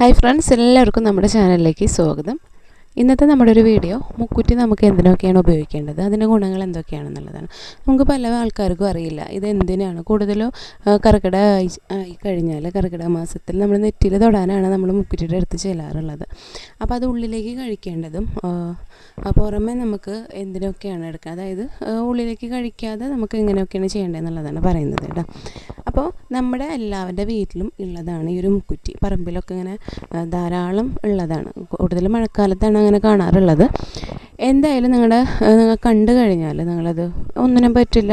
Hi friends എല്ലാവർക്കും നമ്മുടെ ചാനലിലേക്ക് സ്വാഗതം. ഇന്നത്തെ നമ്മുടെ ഒരു വീഡിയോ മുക്കുറ്റി നമുക്ക് എന്തിനൊക്കെയാണ് ഉപയോഗിക്കേണ്ടത് അതിന്റെ ഗുണങ്ങൾ എന്തൊക്കെയാണെന്നുള്ളതാണ്. നമുക്ക് പല ആൾക്കാർക്കും അറിയില്ല ഇത് എന്തിനാണ്? കൂടുതലും കർക്കിട ആയി കഴിഞ്ഞാൽ കർക്കിട മാസത്തിൽ നമ്മൾ നെറ്റിയിൽ തൊടാനാണ് നമ്മൾ മുക്കുറ്റിയുടെ അടുത്ത് ചെല്ലാറുള്ളത്. അപ്പോൾ അത് ഉള്ളിലേക്ക് കഴിക്കേണ്ടതും പുറമെ നമുക്ക് എന്തിനൊക്കെയാണ് എടുക്കുക? അതായത് ഉള്ളിലേക്ക് കഴിക്കാതെ നമുക്ക് എങ്ങനെയൊക്കെയാണ് ചെയ്യേണ്ടതെന്നുള്ളതാണ് പറയുന്നത് കേട്ടോ. അപ്പോൾ നമ്മുടെ എല്ലാവരുടെ വീട്ടിലും ഉള്ളതാണ് ഈ ഒരു മുക്കുറ്റി. പറമ്പിലൊക്കെ ഇങ്ങനെ ധാരാളം ഉള്ളതാണ്. കൂടുതലും മഴക്കാലത്താണ് അങ്ങനെ കാണാറുള്ളത്. എന്തായാലും നിങ്ങളുടെ നിങ്ങൾ കണ്ടു കഴിഞ്ഞാൽ നിങ്ങളത് ഒന്നിനും പറ്റില്ല.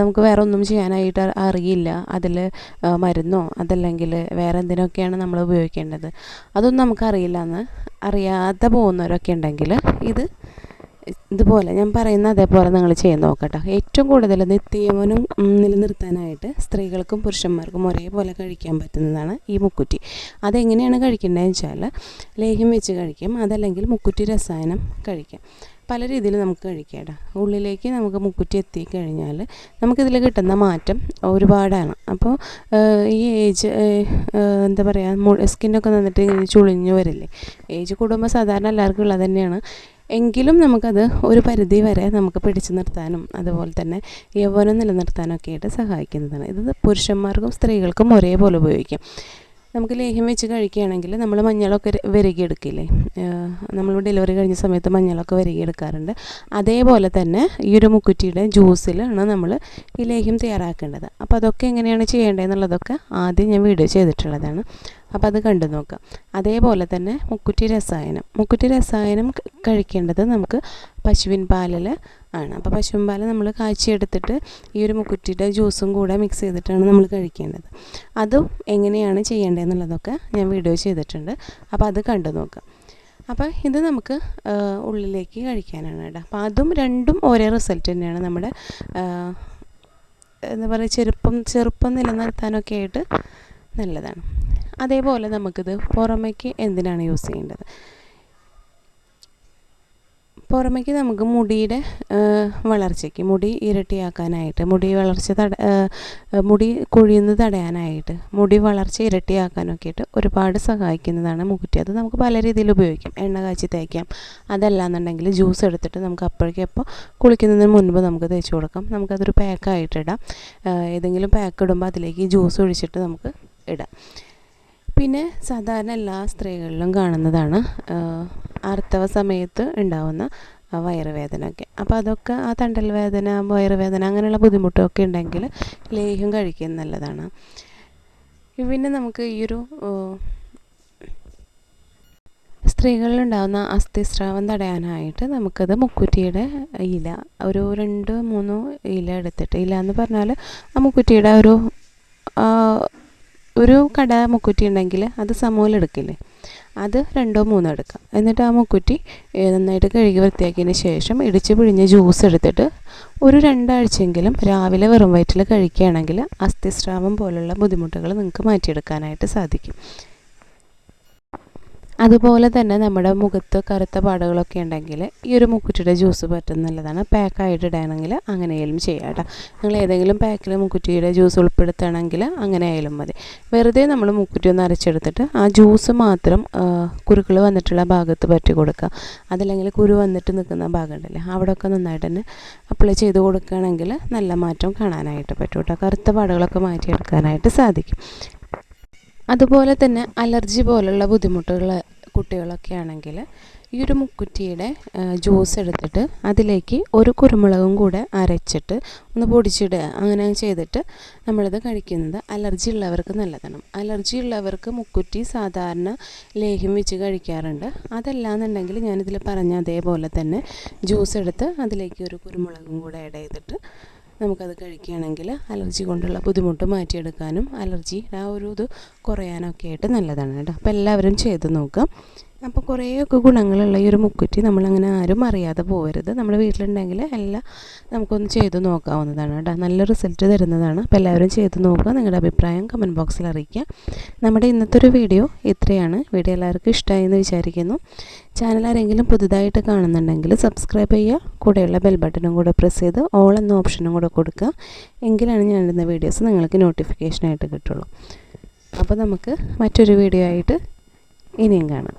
നമുക്ക് വേറെ ഒന്നും ചെയ്യാനായിട്ട് അറിയില്ല. അതിൽ മരുന്നോ അതല്ലെങ്കിൽ വേറെ എന്തിനൊക്കെയാണ് നമ്മൾ ഉപയോഗിക്കേണ്ടത്? അതൊന്നും നമുക്കറിയില്ല എന്ന് അറിയാതെ പോകുന്നവരൊക്കെ ഉണ്ടെങ്കിൽ ഇത് ഇതുപോലെ ഞാൻ പറയുന്ന അതേപോലെ നിങ്ങൾ ചെയ്ത് നോക്കട്ടോ. ഏറ്റവും കൂടുതൽ നിത്യവനും നിലനിർത്താനായിട്ട് സ്ത്രീകൾക്കും പുരുഷന്മാർക്കും ഒരേപോലെ കഴിക്കാൻ പറ്റുന്നതാണ് ഈ മുക്കുറ്റി. അതെങ്ങനെയാണ് കഴിക്കേണ്ടതെന്ന് വെച്ചാൽ ലേഹ്യം വെച്ച് കഴിക്കാം അതല്ലെങ്കിൽ മുക്കുറ്റി രസായനം കഴിക്കാം. പല രീതിയിൽ നമുക്ക് കഴിക്കാം കേട്ടോ. ഉള്ളിലേക്ക് നമുക്ക് മുക്കുറ്റി എത്തിക്കഴിഞ്ഞാൽ നമുക്കിതിൽ കിട്ടുന്ന മാറ്റം ഒരുപാടാണ്. അപ്പോൾ ഈ ഏജ് എന്താ പറയുക സ്കിന്നൊക്കെ നന്നിട്ട് ചുളിഞ്ഞു വരില്ലേ? ഏജ് കൂടുമ്പോൾ സാധാരണ എല്ലാവർക്കും ഉള്ളത് തന്നെയാണ്. എങ്കിലും നമുക്കത് ഒരു പരിധി വരെ നമുക്ക് പിടിച്ചു നിർത്താനും അതുപോലെ തന്നെ യൗവനം നിലനിർത്താനൊക്കെ ആയിട്ട് സഹായിക്കുന്നതാണ്. ഇത് പുരുഷന്മാർക്കും സ്ത്രീകൾക്കും ഒരേപോലെ ഉപയോഗിക്കാം. നമുക്ക് ലേഹ്യം വെച്ച് കഴിക്കുകയാണെങ്കിൽ നമ്മൾ മഞ്ഞളൊക്കെ വിരകിയെടുക്കില്ലേ? നമ്മൾ ഡെലിവറി കഴിഞ്ഞ സമയത്ത് മഞ്ഞളൊക്കെ വിരകിയെടുക്കാറുണ്ട്. അതേപോലെ തന്നെ ഈ ഒരു മുക്കുറ്റിയുടെ ജ്യൂസിലാണ് നമ്മൾ ഈ ലേഹ്യം തയ്യാറാക്കേണ്ടത്. അപ്പോൾ അതൊക്കെ എങ്ങനെയാണ് ചെയ്യേണ്ടതെന്നുള്ളതൊക്കെ ആദ്യം ഞാൻ വീഡിയോ ചെയ്തിട്ടുള്ളതാണ്. അപ്പോൾ അത് കണ്ടു നോക്കാം. അതേപോലെ തന്നെ മുക്കുറ്റി രസായനം. മുക്കുറ്റി രസായനം കഴിക്കേണ്ടത് നമുക്ക് പശുവിൻ പാലിൽ ആണ്. അപ്പോൾ പശുവിൻ പാൽ നമ്മൾ കാച്ചിയെടുത്തിട്ട് ഈ ഒരു മുക്കുറ്റിയുടെ ജ്യൂസും കൂടെ മിക്സ് ചെയ്തിട്ടാണ് നമ്മൾ കഴിക്കേണ്ടത്. അതും എങ്ങനെയാണ് ചെയ്യേണ്ടതെന്നുള്ളതൊക്കെ ഞാൻ വീഡിയോ ചെയ്തിട്ടുണ്ട്. അപ്പോൾ അത് കണ്ടു നോക്കാം. അപ്പോൾ ഇത് നമുക്ക് ഉള്ളിലേക്ക് കഴിക്കാനാണ് കേട്ടോ. അപ്പോൾ അതും രണ്ടും ഒരേ റിസൾട്ട് തന്നെയാണ് നമ്മുടെ എന്താ പറയുക ചെറുപ്പം ചെറുപ്പം നിലനിർത്താനൊക്കെ ആയിട്ട് നല്ലതാണ്. അതേപോലെ നമുക്കിത് പുറമേക്ക് എന്തിനാണ് യൂസ് ചെയ്യേണ്ടത്? പുറമേക്ക് നമുക്ക് മുടിയുടെ വളർച്ചയ്ക്ക് മുടി ഇരട്ടിയാക്കാനായിട്ട് മുടി വളർച്ച തട മുടി കൊഴിയുന്നത് തടയാനായിട്ട് മുടി വളർച്ച ഇരട്ടിയാക്കാനൊക്കെ ആയിട്ട് ഒരുപാട് സഹായിക്കുന്നതാണ് മുക്കുറ്റി അത് നമുക്ക് പല രീതിയിൽ ഉപയോഗിക്കാം. എണ്ണ കാച്ചി തേക്കാം. അതല്ലാന്നുണ്ടെങ്കിൽ ജ്യൂസ് എടുത്തിട്ട് നമുക്ക് അപ്പോഴേക്കും എപ്പോൾ കുളിക്കുന്നതിന് മുൻപ് നമുക്ക് തേച്ച് കൊടുക്കാം. നമുക്കതൊരു പാക്കായിട്ടിടാം ഏതെങ്കിലും പാക്ക് ഇടുമ്പോൾ അതിലേക്ക് ജ്യൂസ് ഒഴിച്ചിട്ട് നമുക്ക് ഇടാം. പിന്നെ സാധാരണ എല്ലാ സ്ത്രീകളിലും കാണുന്നതാണ് ആർത്തവ സമയത്ത് ഉണ്ടാവുന്ന ആ, വയറുവേദന ഒക്കെ അപ്പോൾ അതൊക്കെ ആ തണ്ടൽ വേദന വയറുവേദന അങ്ങനെയുള്ള ബുദ്ധിമുട്ടൊക്കെ ഉണ്ടെങ്കിൽ ലേഹ്യം കഴിക്കുന്നത് നല്ലതാണ്. പിന്നെ നമുക്ക് ഈ ഒരു സ്ത്രീകളിലുണ്ടാകുന്ന അസ്ഥിസ്രാവം തടയാനായിട്ട് നമുക്കത് മുക്കുറ്റിയുടെ ഇല ഒരു രണ്ട് മൂന്ന് ഇല എടുത്തിട്ട് ഇല എന്ന് പറഞ്ഞാൽ ആ മുക്കുറ്റിയുടെ ഒരു ഒരു കട മുക്കുറ്റി ഉണ്ടെങ്കിൽ അത് സമൂലം എടുക്കില്ലേ? അത് രണ്ടോ മൂന്നോ എടുക്കാം. എന്നിട്ട് ആ മുക്കുറ്റി നന്നായിട്ട് കഴുകി വൃത്തിയാക്കിയതിന് ശേഷം ഇടിച്ച് പിഴിഞ്ഞ ജ്യൂസ് എടുത്തിട്ട് ഒരു രണ്ടാഴ്ചയെങ്കിലും രാവിലെ വെറും വയറ്റിൽ കഴിക്കുകയാണെങ്കിൽ അസ്ഥിസ്രാവം പോലുള്ള ബുദ്ധിമുട്ടുകൾ നിങ്ങൾക്ക് മാറ്റിയെടുക്കാനായിട്ട് സാധിക്കും. അതുപോലെ തന്നെ നമ്മുടെ മുഖത്ത് കറുത്ത പാടുകളൊക്കെ ഉണ്ടെങ്കിൽ ഈ ഒരു മുക്കുറ്റിയുടെ ജ്യൂസ് പറ്റുന്ന നല്ലതാണ് പാക്കായിട്ട് ഇടണമെങ്കിൽ അങ്ങനെയായാലും ചെയ്യാം കേട്ടോ. നിങ്ങൾ ഏതെങ്കിലും പാക്കിൽ മുക്കുറ്റിയുടെ ജ്യൂസ് ഉൾപ്പെടുത്തണമെങ്കിൽ അങ്ങനെ ആയാലും മതി. വെറുതെ നമ്മൾ മുക്കുറ്റി ഒന്ന് അരച്ചെടുത്തിട്ട് ആ ജ്യൂസ് മാത്രം കുരുക്കൾ വന്നിട്ടുള്ള ഭാഗത്ത് പറ്റി കൊടുക്കുക. അതല്ലെങ്കിൽ കുരു വന്നിട്ട് നിൽക്കുന്ന ഭാഗം ഉണ്ടല്ലേ അവിടെയൊക്കെ നന്നായിട്ട് തന്നെ അപ്ലൈ ചെയ്ത് കൊടുക്കുകയാണെങ്കിൽ നല്ല മാറ്റം കാണാനായിട്ട് പറ്റും കേട്ടോ. കറുത്ത പാടുകളൊക്കെ മാറ്റിയെടുക്കാനായിട്ട് സാധിക്കും. അതുപോലെ തന്നെ അലർജി പോലുള്ള ബുദ്ധിമുട്ടുള്ള കുട്ടികളൊക്കെ ആണെങ്കിൽ ഈ ഒരു മുക്കുറ്റിയുടെ ജ്യൂസ് എടുത്തിട്ട് അതിലേക്ക് ഒരു കുരുമുളകും കൂടെ അരച്ചിട്ട് ഒന്ന് പൊടിച്ചിടുക അങ്ങനെ ചെയ്തിട്ട് നമ്മളിത് കഴിക്കുന്നത് അലർജി ഉള്ളവർക്ക് നല്ലതാണ്. അലർജി ഉള്ളവർക്ക് മുക്കുറ്റി സാധാരണ ലേഹ്യം വെച്ച് കഴിക്കാറുണ്ട്. അതല്ലാന്നുണ്ടെങ്കിൽ ഞാനിതിൽ പറഞ്ഞ അതേപോലെ തന്നെ ജ്യൂസ് എടുത്ത് അതിലേക്ക് ഒരു കുരുമുളകും കൂടെ ആഡ് ചെയ്തിട്ട് നമുക്കത് കഴിക്കുകയാണെങ്കിൽ അലർജി കൊണ്ടുള്ള ബുദ്ധിമുട്ട് മാറ്റിയെടുക്കാനും അലർജി ആ ഒരു ഇത് കുറയാനൊക്കെ ആയിട്ട് നല്ലതാണ് കേട്ടോ. അപ്പോൾ എല്ലാവരും ചെയ്ത് നോക്കാം അപ്പോൾ കുറേയൊക്കെ ഗുണങ്ങളുള്ള ഈ ഒരു മുക്കുറ്റി നമ്മളങ്ങനെ ആരും അറിയാതെ പോകരുത് നമ്മൾ വീട്ടിലുണ്ടെങ്കിൽ എല്ലാം നമുക്കൊന്ന് ചെയ്ത് നോക്കാവുന്നതാണ് കേട്ടോ. നല്ല റിസൾട്ട് തരുന്നതാണ്. അപ്പോൾ എല്ലാവരും ചെയ്ത് നോക്കുക. നിങ്ങളുടെ അഭിപ്രായം കമന്റ് ബോക്സിൽ അറിയിക്കുക. നമ്മുടെ ഇന്നത്തെ ഒരു വീഡിയോ ഇത്രയാണ്. വീഡിയോ എല്ലാവർക്കും ഇഷ്ടമായി എന്ന് വിചാരിക്കുന്നു. ചാനൽ ആരെങ്കിലും പുതുതായിട്ട് കാണുന്നുണ്ടെങ്കിൽ സബ്സ്ക്രൈബ് ചെയ്യുക. കൂടെയുള്ള ബെൽ ബട്ടണും കൂടെ പ്രസ് ചെയ്ത് ഓൾ എന്ന ഓപ്ഷനും കൂടെ കൊടുക്കുക. എങ്കിലാണ് ഞാനിടുന്ന വീഡിയോസ് നിങ്ങൾക്ക് നോട്ടിഫിക്കേഷനായിട്ട് കിട്ടുള്ളൂ. അപ്പോൾ നമുക്ക് മറ്റൊരു വീഡിയോ ആയിട്ട് ഇനിയും കാണാം.